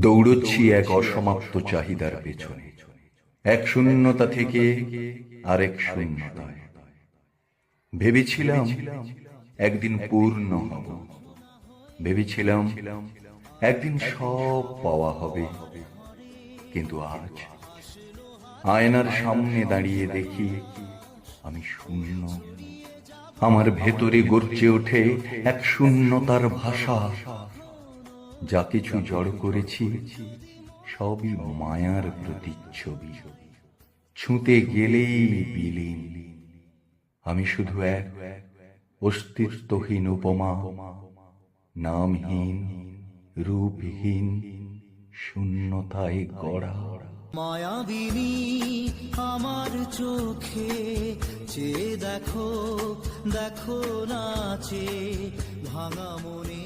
দৌড়চ্ছি এক অসমাপ্ত চাহিদার পেছনে। এক শূন্যতা থেকে আরেক শূন্যতায়। ভেবেছিলাম একদিন পূর্ণ হব। ভেবেছিলাম একদিন সব পাওয়া হবে। কিন্তু আজ আয়নার সামনে দাঁড়িয়ে দেখি আমি শূন্য। আমার ভেতরে গর্জে ওঠে এক শূন্যতার ভাষা। যা কিছু জড় করেছি, সবই মায়ার প্রতিচ্ছবি। ছুঁতে গেলেই বিলীন। আমি শুধু এক, অস্তিত্বহীন উপমা, নামহীন, রূপহীন, শূন্যতায় গড়া। মায়াবিনী আমার চোখে চেয়ে দেখো দেখো নাচে, ভাঙা মনে